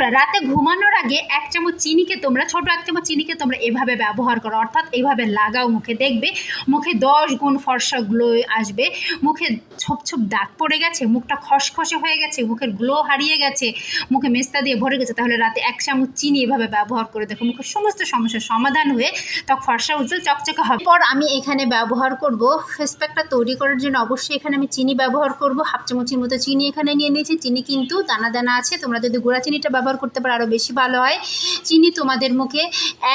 বন্ধুরা, রাতে ঘুমানোর আগে এক চামচ চিনিকে তোমরা, ছোট এক চামচ চিনিকে তোমরা এভাবে ব্যবহার করো। অর্থাৎ এইভাবে লাগাও মুখে, দেখবে মুখে দশ গুণ ফর্সা গ্লো আসবে। মুখে ছোপ ছোপ দাগ পড়ে গেছে, মুখটা খসখসে হয়ে গেছে, মুখের গ্লো হারিয়ে গেছে, মুখে মেস্তা দিয়ে ভরে গেছে, তাহলে রাতে এক চামচ চিনি এভাবে ব্যবহার করে দেখো, মুখের সমস্ত সমস্যার সমাধান হয়ে ত্বক ফর্সা, উজ্জ্বল, চকচকে হবে। পর আমি এখানে ব্যবহার করব ফেস প্যাকটা তৈরি করার জন্য অবশ্যই এখানে আমি চিনি ব্যবহার করব। হাফ চামচের মতো চিনি এখানে নিয়ে নিয়েছি। চিনি কিন্তু দানা দানা আছে, তোমরা যদি গুঁড়া চিনিটা ব্যবহার করতে পারো আরও বেশি ভালো হয়। চিনি তোমাদের মুখে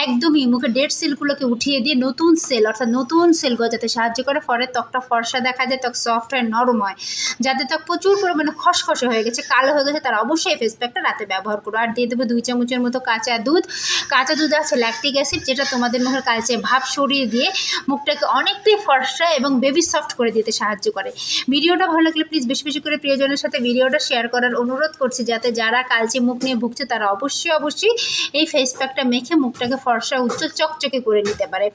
একদমই, মুখে ডেড সেলগুলোকে উঠিয়ে দিয়ে নতুন সেল অর্থাৎ নতুন সেল গজাতে সাহায্য করে। ফলে ত্বকটা ফর্সা দেখা যায়, ত্বক সফট হয়, নরম হয়। যাদের ত্বক প্রচুর পরিমাণে খসখসে হয়ে গেছে, কালো হয়ে গেছে, তারা অবশ্যই ফেস প্যাকটা রাতে ব্যবহার করো। আর দিয়ে দেবো দুই চামচের মতো কাঁচা দুধ। কাঁচা দুধ আছে ল্যাকটিক অ্যাসিড যেটা তোমাদের মুখের কালচে ভাব সরিয়ে দিয়ে মুখটাকে অনেকটাই ফর্সা এবং বেবি সফট করে দিতে সাহায্য করে। ভিডিওটা ভালো লাগলে প্লিজ বেশি বেশি করে প্রিয়জনের সাথে ভিডিওটা শেয়ার করার অনুরোধ করছি, যাতে যারা কালচে মুখ নিয়ে ভুগছে তারা অবশ্যই অবশ্যই এই ফেস প্যাকটা মেখে মুখটাকে ফর্সা উজ্জ্বল চকচকে করে নিতে পারে।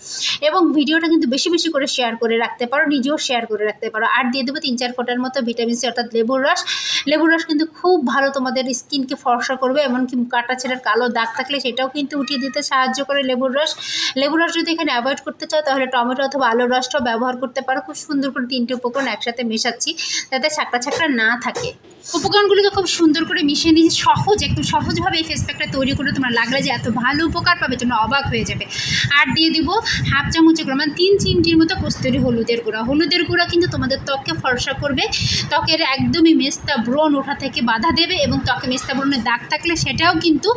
এবং ভিডিওটা কিন্তু বেশি বেশি করে শেয়ার করে রাখতে পারো, নিজেও শেয়ার করে রাখতে পারো। আর দিয়ে দেবো তিন, চার ফোটার মতো ভিটামিন সি অর্থাৎ লেবুর রস। লেবুর রস কিন্তু খুব ভালো তোমাদের স্কিনকে ফর্সা করবে, এমনকি কাটা ছেঁড়ার কালো দাগ থাকলে সেটাও কিন্তু উঠিয়ে দিতে সাহায্য করে লেবুর রস। লেবুর রস যদি এখানে অ্যাভয়েড করতে চাও, তাহলে টমেটো অথবা আলুর রসটাও ব্যবহার করতে পারো। খুব সুন্দর করে তিনটে উপকরণ একসাথে মেশাচ্ছি, যাতে ছাকড়া ছাকড়া না থাকে। উপকরণগুলোকে খুব সুন্দর করে মিশিয়ে নিয়ে সহজ একদম সহজভাবে এই ফেস প্যাকটা তৈরি করে তোমরা লাগলে যে এত ভালো উপকার পাবে, তোমরা অবাক হয়ে যাবে। আর দিয়ে দিব হাফ চামচের গুঁড়ো মানে তিন চিমটির মতো কস্তুরি হলুদের গুঁড়া। হলুদের গুঁড়া কিন্তু তোমাদের ত্বককে ফর্সা করবে। ত্বকের একদমই মেস্তা ব্রণ ওঠা থেকে বাধা দেবে এবং ত্বকে মেস্তা ব্রণের দাগ থাকলে সেটাও কিন্তু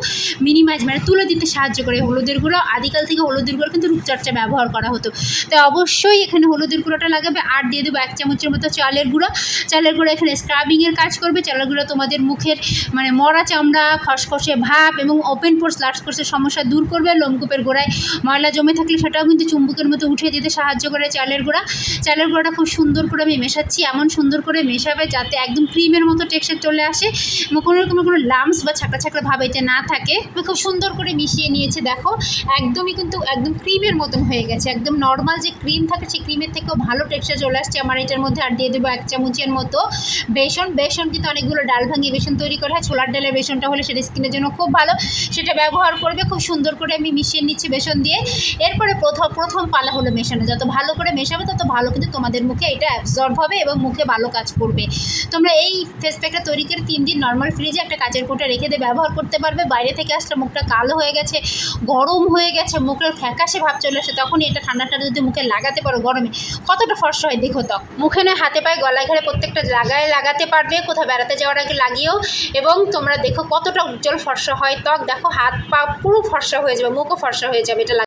মিনিমাইজ মানে তুলে দিতে সাহায্য করে হলুদের গুঁড়ো। আদিকাল থেকে হলুদের গুঁড়ো কিন্তু রূপচর্চা ব্যবহার করা হতো। তাই অবশ্যই এখানে হলুদের গুঁড়োটা লাগাবে। আর দিয়ে দেবো এক চামচের মতো চালের গুঁড়ো। চালের গুঁড়ো এখানে স্ক্রাবিংয়ের কাজ করবে। চালের গুঁড়ো তোমাদের মুখের মানে মরা চামড়া খসখসে ভাব এবং ওপেন পোর্স লার্জ পোর্সের সমস্যা দূর করবে, লোমকূপের গোড়ায় ময়লা জমে থাকলে সেটাও কিন্তু চুম্বকের মতো উঠিয়ে দিতে সাহায্য করে চালের গোড়া। চালের গুঁড়োটা খুব সুন্দর করে আমি মেশাচ্ছি, এমন সুন্দর করে মেশাবে যাতে একদম ক্রিমের মতো টেক্সচার চলে আসে কোনো রকম কোনো লামস বা ছাকড়া ছাকড়া ভাব এতে না থাকে। খুব সুন্দর করে মিশিয়ে নিয়েছে, দেখো, একদমই কিন্তু একদম ক্রিমের মতন হয়ে গেছে, একদম নর্মাল যে ক্রিম থাকে সেই ক্রিমের থেকেও ভালো টেক্সচার চলে আসছে। আমার এটার মধ্যে আর দিয়ে দেবো এক চামচের মতো বেসন। বেসন কিন্তু অনেকগুলো ডাল ভাঙিয়ে বেসন তৈরি করা হয়, ছোলার ডালের বেসনটা হলে সেটা স্কিনের জন্য খুব ভালো। সেটা ব্যবহার করবে, খুব সুন্দর করে আমি মিশিয়ে নিচ্ছি বেসন দিয়ে। এরপরে প্রথম প্রথম পালা হলো মেশানো। যত ভালো করে মেশাবে, তত ভালো কিন্তু তোমাদের মুখে এটা অ্যাবজর্ব হবে এবং মুখে ভালো কাজ করবে। তোমরা এই ফেস প্যাকটা তৈরি করে তিন দিন নর্মাল ফ্রিজে একটা কাচের কোটে রেখে দিয়ে ব্যবহার করতে পারবে। বাইরে থেকে আসলে মুখটা কালো হয়ে গেছে, গরম হয়ে গেছে, মুখের ফ্যাকাশে ভাব চলে আসে, তখনই এটা ঠান্ডাটা যদি মুখে লাগাতে পারো গরমে, কতটা ফর্সা হয় দেখো ত্বক মুখে নয় হাতে পায়ে, গলায় ঘরে প্রত্যেকটা জায়গায় লাগাতে পারবে, কোথাও বেড়াতে যাওয়ার আগে লাগিয়েও। এবং তোমরা দেখো কতটা উজ্জ্বল ফর্সা হয়, ত্বক দেখো হাত পা পুরো ফর্সা হয়ে যাবে, মুখও ফর্সা হয়ে যাবে, এটা